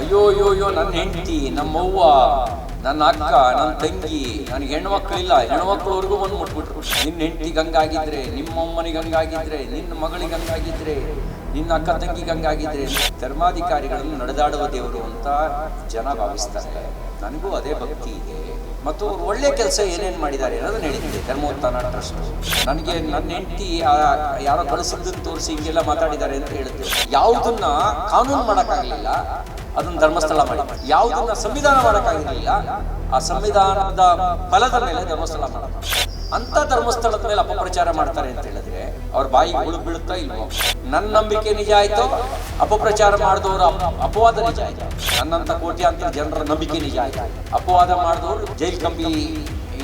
ಅಯ್ಯೋ ಅಯ್ಯೋ ಅಯ್ಯೋ, ನನ್ನ ಹೆಂಡತಿ ನಮ್ಮವ್ವ ನನ್ನ ಅಕ್ಕ, ನನ್ನ ತಂಗಿ ನನಗೆ ಹೆಣ್ಮಕ್ಳಿಲ್ಲ, ಹೆಣ್ಮಕ್ಳವರೆಗೂ ಬಂದು ಮುಟ್ಬಿಟ್ರು ನಿನ್ನ ಹೆಂಡತಿಗೆ ಹಂಗಾಗಿದ್ರೆ, ನಿಮ್ಮ ಅಮ್ಮನಿಗೆ ಹಂಗಾಗಿದ್ರೆ, ನಿನ್ನ ಮಗಳಿಗೆ ಹಂಗಾಗಿದ್ರೆ, ನಿನ್ನ ಅಕ್ಕ ತಂಗಿಗೆ ಹಂಗಾಗಿದ್ರೆ, ಧರ್ಮಾಧಿಕಾರಿಗಳನ್ನು ನಡೆದಾಡುವ ದೇವರು ಅಂತ ಜನ ಭಾವಿಸ್ತಾರೆ. ನನಗೂ ಅದೇ ಭಕ್ತಿ ಇದೆ. ಮತ್ತು ಒಳ್ಳೆ ಕೆಲಸ ಏನೇನು ಮಾಡಿದ್ದಾರೆ ಅನ್ನೋದನ್ನ ಹೇಳಿದ್ದೆ ಧರ್ಮೋತ್ಥಾನ ಟ್ರಸ್ಟ್. ನನಗೆ ನನ್ನ ಹೆಂಡತಿ ಯಾರೋ ಕಳಿಸಿದ್ದನ್ನು ತೋರಿಸಿ ಹಿಂಗೆಲ್ಲ ಮಾತಾಡಿದ್ದಾರೆ ಅಂತ ಹೇಳಿದ್ದೆ ಯಾವುದನ್ನ ಕಾನೂನು ಮಾಡೋಕ್ಕಾಗಲಿಲ್ಲ. ಅದನ್ನ ಧರ್ಮಸ್ಥಳ ಮಾಡಿ. ಯಾವುದನ್ನ ಸಂವಿಧಾನ ಮಾಡೋಕ್ಕಾಗಿರಲಿಲ್ಲ, ಆ ಸಂವಿಧಾನದ ಫಲದ ಮೇಲೆ ಧರ್ಮಸ್ಥಳ ಮಾಡೋದು ಅಂತ ಧರ್ಮಸ್ಥಳದ ಮೇಲೆ ಅಪಪ್ರಚಾರ ಮಾಡ್ತಾರೆ ಅಂತ ಹೇಳಿದ್ರೆ ಅವ್ರ ಬಾಯಿ ಉಳು ಬೀಳುತ್ತಾ ಇಲ್ವೋ? ನನ್ನ ನಂಬಿಕೆ ನಿಜ ಆಯ್ತು? ಅಪಪ್ರಚಾರ ಮಾಡಿದವರು ಅಪವಾದ ನಿಜ ಆಯ್ತು? ನನ್ನಂತ ಅಂತ ಜನರ ನಂಬಿಕೆ ನಿಜ ಆಯ್ತು? ಅಪವಾದ ಮಾಡಿದವರು ಜೈಲ್ ಕಂಬಿ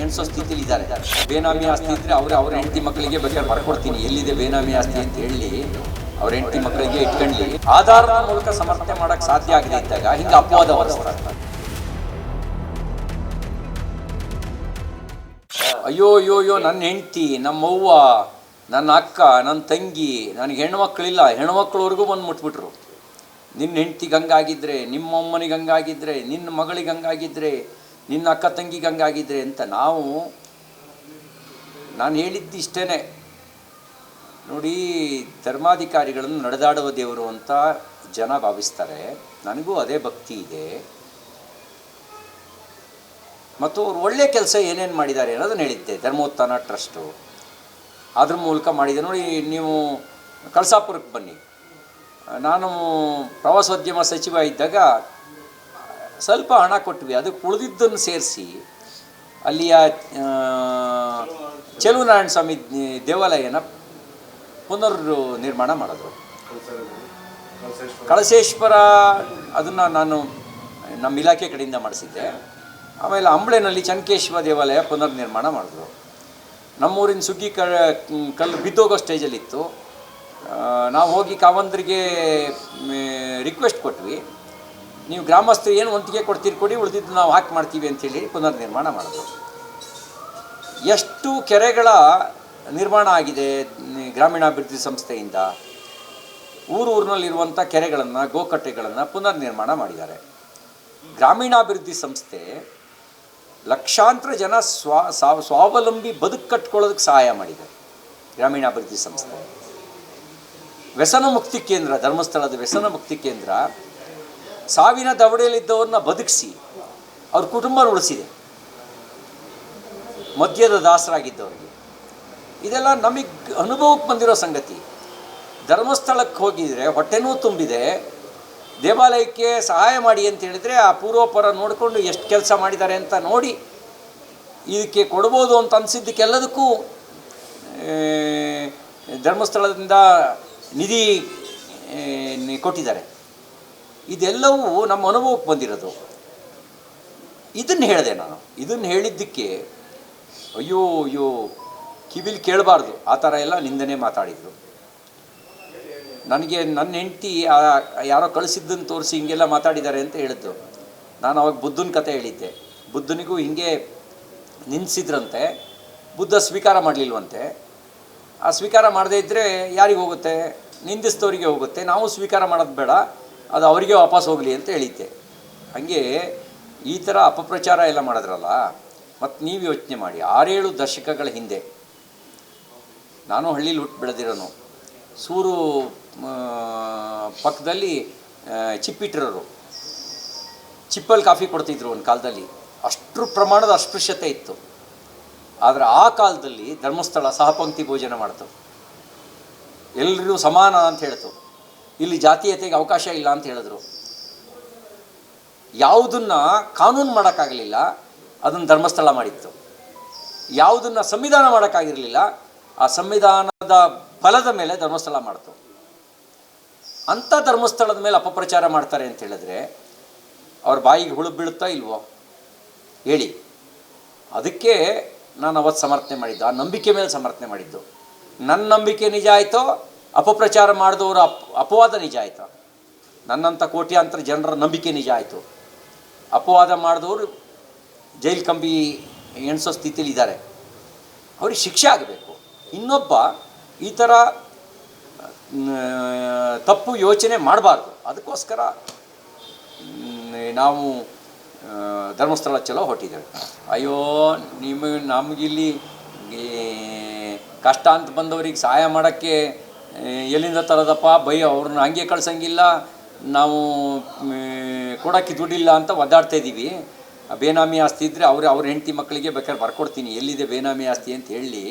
ಎಣಿಸೋ ಸ್ಥಿತಿಲಿ ಇದ್ದಾರೆ. ಬೇನಾಮಿ ಆಸ್ತಿ ಇದ್ರೆ ಅವ್ರೆ ಅವ್ರ ಹೆಂಡತಿ ಮಕ್ಕಳಿಗೆ ಬೇಕಾದ್ರೆ ಬರ್ಕೊಡ್ತೀನಿ ಎಲ್ಲಿದೆ ಬೇನಾಮಿ ಆಸ್ತಿ ಅಂತ ಹೇಳಿ ಅವ್ರ ಹೆಂಡತಿ ಮಕ್ಕಳಿಗೆ ಇಟ್ಕೊಂಡ್ಲಿ. ಆಧಾರದ ಮೂಲಕ ಸಮರ್ಥನೆ ಮಾಡಕ್ ಸಾಧ್ಯ ಆಗಿದೆ ಇದ್ದಾಗ ಹಿಂಗೆ ಅಪವಾದ ವರ್ಷ ಅಯ್ಯೋ ಅಯ್ಯೋ ಅಯ್ಯೋ ನನ್ನ ಹೆಂಡತಿ ನಮ್ಮವ್ವ ನನ್ನ ಅಕ್ಕ ನನ್ನ ತಂಗಿ, ನನಗೆ ಹೆಣ್ಮಕ್ಳಿಲ್ಲ ಹೆಣ್ಮಕ್ಳವರೆಗೂ ಬಂದು ಮುಟ್ಬಿಟ್ರು ನಿನ್ನ ಹೆಂಡ್ತಿಗೆ ಹಂಗಾಗಿದ್ರೆ, ನಿಮ್ಮ ಅಮ್ಮನಿಗೆ ಹಂಗಾಗಿದ್ರೆ ನಿನ್ನ ಮಗಳಿಗೆ ಹಂಗಾಗಿದ್ರೆ, ನಿನ್ನ ಅಕ್ಕ ತಂಗಿಗೆ ಹಂಗಾಗಿದ್ರೆ ಅಂತ ನಾವು, ನಾನು ಹೇಳಿದ್ದು ಇಷ್ಟೇ ನೋಡಿ, ಧರ್ಮಾಧಿಕಾರಿಗಳನ್ನು ನಡೆದಾಡುವ ದೇವರು ಅಂತ ಜನ ಭಾವಿಸ್ತಾರೆ. ನನಗೂ ಅದೇ ಭಕ್ತಿ ಇದೆ. ಮತ್ತು ಅವ್ರು ಒಳ್ಳೆಯ ಕೆಲಸ ಏನೇನು ಮಾಡಿದ್ದಾರೆ ಅನ್ನೋದನ್ನು ಹೇಳಿದ್ದೆ, ಧರ್ಮೋತ್ಥಾನ ಟ್ರಸ್ಟು. ಅದ್ರ ಮೂಲಕ ಮಾಡಿದೆ. ನೋಡಿ, ನೀವು ಕಳಸಾಪುರಕ್ಕೆ ಬನ್ನಿ. ನಾನು ಪ್ರವಾಸೋದ್ಯಮ ಸಚಿವ ಇದ್ದಾಗ ಸ್ವಲ್ಪ ಹಣ ಕೊಟ್ವಿ. ಅದಕ್ಕೆ ಉಳಿದಿದ್ದನ್ನು ಸೇರಿಸಿ, ಅಲ್ಲಿಯ ಚೆಲುವನಾರಾಯಣ ಸ್ವಾಮಿ ದೇವಾಲಯನ ಪುನರ್ ನಿರ್ಮಾಣ ಮಾಡಿದ್ರು. ಕಳಸೇಶ್ವರ. ಅದನ್ನು ನಾನು ನಮ್ಮ ಇಲಾಖೆ ಕಡೆಯಿಂದ ಮಾಡಿಸಿದ್ದೆ. ಆಮೇಲೆ ಅಂಬಳೆನಲ್ಲಿ ಚನ್ಕೇಶ್ವರ ದೇವಾಲಯ ಪುನರ್ ನಿರ್ಮಾಣ ಮಾಡಿದ್ರು. ನಮ್ಮೂರಿನ ಸುಗ್ಗಿ ಕ ಕಲ್ಲು ಬಿದ್ದೋಗೋ ಸ್ಟೇಜಲ್ಲಿತ್ತು. ನಾವು ಹೋಗಿ ಕಾವಂದ್ರಿಗೆ ರಿಕ್ವೆಸ್ಟ್ ಕೊಟ್ವಿ. ನೀವು ಗ್ರಾಮಸ್ಥರು ಏನು ಒಂಟಿಗೆ ಕೊಡ್ತೀರಿ ಕೊಡಿ ಉಳಿದಿದ್ದು ನಾವು ಹಾಕಿ ಮಾಡ್ತೀವಿ ಅಂತೇಳಿ ಪುನರ್ ನಿರ್ಮಾಣ ಮಾಡಿದ್ರು. ಎಷ್ಟು ಕೆರೆಗಳ ನಿರ್ಮಾಣ ಆಗಿದೆ ಗ್ರಾಮೀಣಾಭಿವೃದ್ಧಿ ಸಂಸ್ಥೆಯಿಂದ. ಊರು ಊರಿನಲ್ಲಿರುವಂಥ ಕೆರೆಗಳನ್ನು, ಗೋಕಟ್ಟೆಗಳನ್ನು ಪುನರ್ ನಿರ್ಮಾಣ ಮಾಡಿದ್ದಾರೆ. ಗ್ರಾಮೀಣಾಭಿವೃದ್ಧಿ ಸಂಸ್ಥೆ ಲಕ್ಷಾಂತರ ಜನ ಸ್ವಾ ಸ್ವಾವಲಂಬಿ ಬದುಕು ಕಟ್ಕೊಳ್ಳೋದಕ್ಕೆ ಸಹಾಯ ಮಾಡಿದೆ ಗ್ರಾಮೀಣಾಭಿವೃದ್ಧಿ ಸಂಸ್ಥೆ. ವ್ಯಸನ ಮುಕ್ತಿ ಕೇಂದ್ರ, ಧರ್ಮಸ್ಥಳದ ವ್ಯಸನ ಮುಕ್ತಿ ಕೇಂದ್ರ ಸಾವಿನ ದವಡೆಯಲ್ಲಿದ್ದವ್ರನ್ನ ಬದುಕಿಸಿ ಅವ್ರ ಕುಟುಂಬ ಉಳಿಸಿದೆ. ಮದ್ಯದ ದಾಸರಾಗಿದ್ದವರಿಗೆ. ಇದೆಲ್ಲ ನಮಗೆ ಅನುಭವಕ್ಕೆ ಬಂದಿರೋ ಸಂಗತಿ. ಧರ್ಮಸ್ಥಳಕ್ಕೆ ಹೋಗಿದರೆ ಹೊಟ್ಟೆನೂ ತುಂಬಿದೆ. ದೇವಾಲಯಕ್ಕೆ ಸಹಾಯ ಮಾಡಿ ಅಂತ ಹೇಳಿದರೆ, ಆ ಪೂರ್ವಪರ ನೋಡಿಕೊಂಡು ಎಷ್ಟು ಕೆಲಸ ಮಾಡಿದ್ದಾರೆ ಅಂತ ನೋಡಿ, ಇದಕ್ಕೆ ಕೊಡ್ಬೋದು ಅಂತ ಅನಿಸಿದ್ದಕ್ಕೆಲ್ಲದಕ್ಕೂ ಧರ್ಮಸ್ಥಳದಿಂದ ನಿಧಿ ಕೊಟ್ಟಿದ್ದಾರೆ. ಇದೆಲ್ಲವೂ ನಮ್ಮ ಅನುಭವಕ್ಕೆ ಬಂದಿರೋದು. ಇದನ್ನು ಹೇಳಿದೆ ನಾನು. ಇದನ್ನು ಹೇಳಿದ್ದಕ್ಕೆ, ಅಯ್ಯೋ ಅಯ್ಯೋ ಕಿವಿಲಿ ಕೇಳಬಾರ್ದು. ಆ ಥರ ಎಲ್ಲ ನಿಂದನೆ ಮಾತಾಡಿದರು. ನನಗೆ ನನ್ನ ಹೆಂಡತಿ ಯಾರೋ ಕಳಿಸಿದ್ದನ್ನು ತೋರಿಸಿ ಹಿಂಗೆಲ್ಲ ಮಾತಾಡಿದ್ದಾರೆ ಅಂತ ಹೇಳಿದ್ದು ನಾನು ಅವಾಗ ಬುದ್ಧನ ಕತೆ ಹೇಳಿದ್ದೆ. ಬುದ್ಧನಿಗೂ ಹಿಂಗೆ ನಿನ್ಸಿದ್ರಂತೆ ಬುದ್ಧ ಸ್ವೀಕಾರ ಮಾಡಲಿಲ್ವಂತೆ. ಆ ಸ್ವೀಕಾರ ಮಾಡದೇ ಇದ್ದರೆ ಯಾರಿಗೆ ಹೋಗುತ್ತೆ? ನಿಂದಿಸಿದವರಿಗೆ ಹೋಗುತ್ತೆ. ನಾವು ಸ್ವೀಕಾರ ಮಾಡೋದು ಬೇಡ. ಅದು ಅವರಿಗೆ ವಾಪಸ್ ಹೋಗಲಿ ಅಂತ ಹೇಳಿದ್ದೆ. ಹಾಗೆ ಈ ಥರ ಅಪಪ್ರಚಾರ ಎಲ್ಲ ಮಾಡಿದ್ರಲ್ಲ? ಮತ್ತು ನೀವು ಯೋಚನೆ ಮಾಡಿ. ಆರೇಳು ದಶಕಗಳ ಹಿಂದೆ. ನಾನು ಹಳ್ಳಿಲಿ ಹುಟ್ಟು ಬೆಳೆದಿರೋನು. ಸೂರು ಪಕ್ಕದಲ್ಲಿ ಚಿಪ್ಪಿಟ್ಟಿರೋರು ಚಿಪ್ಪಲ್ಲಿ ಕಾಫಿ ಕೊಡ್ತಿದ್ರು ಒಂದು ಕಾಲದಲ್ಲಿ. ಅಷ್ಟು ಪ್ರಮಾಣದ ಅಸ್ಪೃಶ್ಯತೆ ಇತ್ತು. ಆದರೆ ಆ ಕಾಲದಲ್ಲಿ ಧರ್ಮಸ್ಥಳ ಸಹಪಂಕ್ತಿ ಭೋಜನ ಮಾಡ್ತು ಎಲ್ಲರಿಗೂ ಸಮಾನ ಅಂತ ಹೇಳ್ತು ಇಲ್ಲಿ ಜಾತೀಯತೆಗೆ ಅವಕಾಶ ಇಲ್ಲ ಅಂತ ಹೇಳಿದ್ರು. ಯಾವುದನ್ನು ಕಾನೂನು ಮಾಡೋಕ್ಕಾಗಲಿಲ್ಲ, ಅದನ್ನು ಧರ್ಮಸ್ಥಳ ಮಾಡಿತ್ತು. ಯಾವುದನ್ನು ಸಂವಿಧಾನ ಮಾಡೋಕ್ಕಾಗಿರಲಿಲ್ಲ ಆ ಸಂವಿಧಾನದ ಫಲದ ಮೇಲೆ ಧರ್ಮಸ್ಥಳ ಮಾಡ್ತು. ಅಂಥ ಧರ್ಮಸ್ಥಳದ ಮೇಲೆ ಅಪಪ್ರಚಾರ ಮಾಡ್ತಾರೆ ಅಂತ ಹೇಳಿದ್ರೆ ಅವ್ರ ಬಾಯಿಗೆ ಹುಳು ಬೀಳುತ್ತಾ ಇಲ್ವೋ? ಹೇಳಿ. ಅದಕ್ಕೆ ನಾನು ಅವತ್ತು ಸಮರ್ಥನೆ ಮಾಡಿದ್ದು, ಆ ನಂಬಿಕೆ ಮೇಲೆ ಸಮರ್ಥನೆ ಮಾಡಿದ್ದು. ನನ್ನ ನಂಬಿಕೆ ನಿಜ ಆಯಿತೋ? ಅಪಪ್ರಚಾರ ಮಾಡಿದವರ ಅಪ್, ಅಪವಾದ ನಿಜ ಆಯಿತು? ನನ್ನಂಥ ಕೋಟ್ಯಾಂತರ ಜನರ ನಂಬಿಕೆ ನಿಜ ಆಯಿತು. ಅಪವಾದ ಮಾಡಿದವರು ಜೈಲು ಕಂಬಿ ಎಣಿಸೋ ಸ್ಥಿತಿಯಲ್ಲಿ ಇದ್ದಾರೆ ಅವ್ರಿಗೆ ಶಿಕ್ಷೆ ಆಗಬೇಕು. ಇನ್ನೊಬ್ಬ ಈ ಥರ ತಪ್ಪು ಯೋಚನೆ ಮಾಡಬಾರ್ದು. ಅದಕ್ಕೋಸ್ಕರ ನಾವು ಧರ್ಮಸ್ಥಳ ಚಲೋ ಹೊಟ್ಟಿದ್ದೇವೆ ಅಯ್ಯೋ ನಿಮ್ಮ ನಮಗಿಲ್ಲಿ ಕಷ್ಟ ಅಂತ ಬಂದವ್ರಿಗೆ ಸಹಾಯ ಮಾಡೋಕ್ಕೆ ಎಲ್ಲಿಂದ ತರೋದಪ್ಪ? ಭಯ ಅವ್ರನ್ನ ಹಂಗೆ ಕಳ್ಸಂಗಿಲ್ಲ. ನಾವು ಕೊಡೋಕ್ಕೆ ದುಡ್ಡಿಲ್ಲ ಅಂತ ಒದ್ದಾಡ್ತಾ ಇದ್ದೀವಿ. ಬೇನಾಮಿ ಆಸ್ತಿ ಇದ್ದರೆ ಅವ್ರು, ಅವ್ರ ಹೆಂಡತಿ ಮಕ್ಕಳಿಗೆ ಬೇಕಾದ್ರೆ ಬರ್ಕೊಡ್ತೀನಿ. ಎಲ್ಲಿದೆ ಬೇನಾಮಿ ಆಸ್ತಿ ಅಂತ ಹೇಳಿ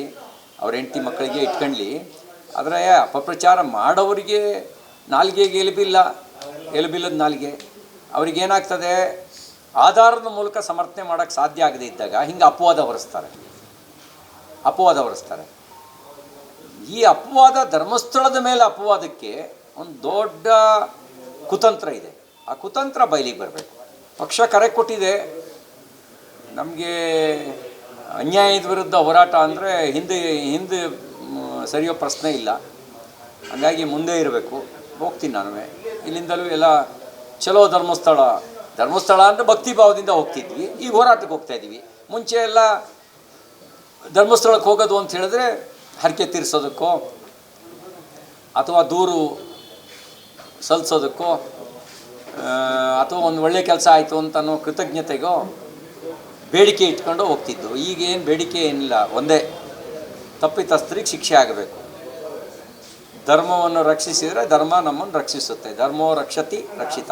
ಅವ್ರ ಹೆಂಡತಿ ಮಕ್ಕಳಿಗೆ ಇಟ್ಕೊಳ್ಳಿ ಆದರೆ ಅಪಪ್ರಚಾರ ಮಾಡೋರಿಗೆ ನಾಲ್ಗೆಗೆ ಎಲುಬಿಲ್ಲ ಎಲುಬಿಲ್ಲದ ನಾಲ್ಗೆ. ಅವ್ರಿಗೇನಾಗ್ತದೆ, ಆಧಾರದ ಮೂಲಕ ಸಮರ್ಥನೆ ಮಾಡೋಕ್ಕೆ ಸಾಧ್ಯ ಆಗದೇ ಇದ್ದಾಗ ಹಿಂಗೆ ಅಪವಾದ ಹೊರಿಸ್ತಾರೆ. ಅಪವಾದ ಹೊರಿಸ್ತಾರೆ. ಈ ಅಪವಾದ ಧರ್ಮಸ್ಥಳದ ಮೇಲೆ ಅಪವಾದಕ್ಕೆ ಒಂದು ದೊಡ್ಡ ಕುತಂತ್ರ ಇದೆ. ಆ ಕುತಂತ್ರ ಬಯಲಿಗೆ ಬರಬೇಕು. ಪಕ್ಷ ಕರೆ ಕೊಟ್ಟಿದೆ. ನಮಗೆ ಅನ್ಯಾಯದ ವಿರುದ್ಧ ಹೋರಾಟ ಅಂದರೆ ಹಿಂದೆ ಹಿಂದೆ ಸರಿಯೋ ಪ್ರಶ್ನೆ ಇಲ್ಲ. ಹಾಗಾಗಿ ಮುಂದೆ ಇರಬೇಕು. ಹೋಗ್ತೀನಿ ನಾನು ಇಲ್ಲಿಂದಲೂ ಎಲ್ಲ ಚಲೋ ಧರ್ಮಸ್ಥಳ. ಧರ್ಮಸ್ಥಳ ಅಂದರೆ ಭಕ್ತಿ ಭಾವದಿಂದ ಹೋಗ್ತಿದ್ವಿ. ಈಗ ಹೋರಾಟಕ್ಕೆ ಹೋಗ್ತಾ ಇದ್ದೀವಿ ಮುಂಚೆ ಎಲ್ಲ ಧರ್ಮಸ್ಥಳಕ್ಕೆ ಹೋಗೋದು ಅಂತ ಹೇಳಿದ್ರೆ ಹರಕೆ ತೀರಿಸೋದಕ್ಕೋ, ಅಥವಾ ದೂರು ಸಲ್ಲಿಸೋದಕ್ಕೋ ಅಥವಾ ಒಂದು ಒಳ್ಳೆ ಕೆಲಸ ಆಯಿತು ಅಂತ ಅನ್ನೋ ಕೃತಜ್ಞತೆಗೋ ಬೇಡಿಕೆ ಇಟ್ಕೊಂಡು ಹೋಗ್ತಿದ್ದು. ಈಗ ಏನು ಬೇಡಿಕೆ ಏನಿಲ್ಲ. ಒಂದೇ, ತಪ್ಪಿತಸ್ಥರಿಗೆ ಶಿಕ್ಷೆ ಆಗಬೇಕು. ಧರ್ಮವನ್ನು ರಕ್ಷಿಸಿದರೆ ಧರ್ಮ ನಮ್ಮನ್ನು ರಕ್ಷಿಸುತ್ತೆ. ಧರ್ಮೋ ರಕ್ಷತಿ ರಕ್ಷಿತ.